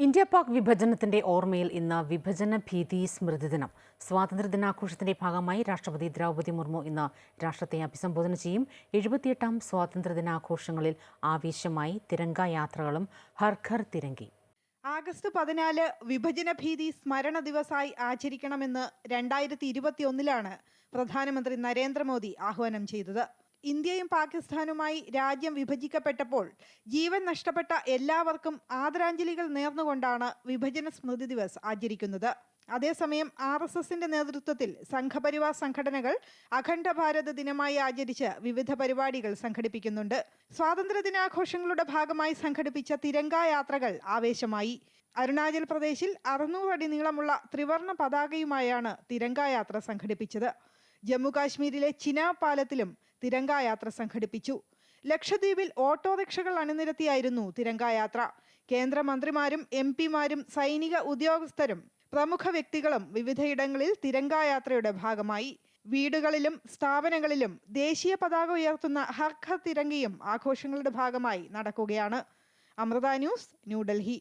India Pak വിഭജനത്തിന്റെ ഓർമ്മയിൽ ഇന്ന് വിഭജന ഭീതി സ്മൃതി ദിനം. സ്വാതന്ത്ര്യ ദിനാഘോഷത്തിന്റെ ഭാഗമായി രാഷ്ട്രപതി ദ്രൗപദി മുർമു ഇന്ന് രാഷ്ട്രത്തെ അഭിസംബോധന ചെയ്യും. എഴുപത്തിയെട്ടാം സ്വാതന്ത്ര്യ ദിനാഘോഷങ്ങളിൽ ആവേശമായി തിരങ്ക യാത്രകളും ഹർ ഘർ തിരങ്കി. ആഗസ്റ്റ് പതിനാല് വിഭജന ഭീതി സ്മരണ ദിവസമായി ആചരിക്കണമെന്ന് രണ്ടായിരത്തി ഇരുപത്തിയൊന്നിലാണ് പ്രധാനമന്ത്രി നരേന്ദ്രമോദി ആഹ്വാനം ചെയ്തത്. ഇന്ത്യയും പാകിസ്ഥാനുമായി രാജ്യം വിഭജിക്കപ്പെട്ടപ്പോൾ ജീവൻ നഷ്ടപ്പെട്ട എല്ലാവർക്കും ആദരാഞ്ജലികൾ നേർന്നുകൊണ്ടാണ് വിഭജന സ്മൃതി ദിവസ് ആചരിക്കുന്നത്. അതേസമയം ആർ എസ് എസിന്റെ നേതൃത്വത്തിൽ സംഘപരിവാർ സംഘടനകൾ അഖണ്ഡ ഭാരത ദിനമായി ആചരിച്ച് വിവിധ പരിപാടികൾ സംഘടിപ്പിക്കുന്നുണ്ട്. സ്വാതന്ത്ര്യ ദിനാഘോഷങ്ങളുടെ ഭാഗമായി സംഘടിപ്പിച്ച തിരങ്ക യാത്രകൾ ആവേശമായി. അരുണാചൽ പ്രദേശിൽ അറുന്നൂറടി നീളമുള്ള ത്രിവർണ പതാകയുമായാണ് തിരങ്കായാത്ര സംഘടിപ്പിച്ചത്. ജമ്മു ചിനാ പാലത്തിലും തിരങ്കായാത്ര സംഘടിപ്പിച്ചു. ലക്ഷദ്വീപിൽ ഓട്ടോറിക്ഷകൾ അണിനിരത്തിയായിരുന്നു തിരങ്കായാത്ര കേന്ദ്രമന്ത്രിമാരും എം പിമാരും സൈനിക ഉദ്യോഗസ്ഥരും പ്രമുഖ വ്യക്തികളും വിവിധയിടങ്ങളിൽ തിരങ്കായാത്രയുടെ ഭാഗമായി. വീടുകളിലും സ്ഥാപനങ്ങളിലും ദേശീയ പതാക ഉയർത്തുന്ന ഹർ ഘർ തിരങ്കയും ആഘോഷങ്ങളുടെ ഭാഗമായി നടക്കുകയാണ്. അമൃത ന്യൂസ് ന്യൂഡൽഹി.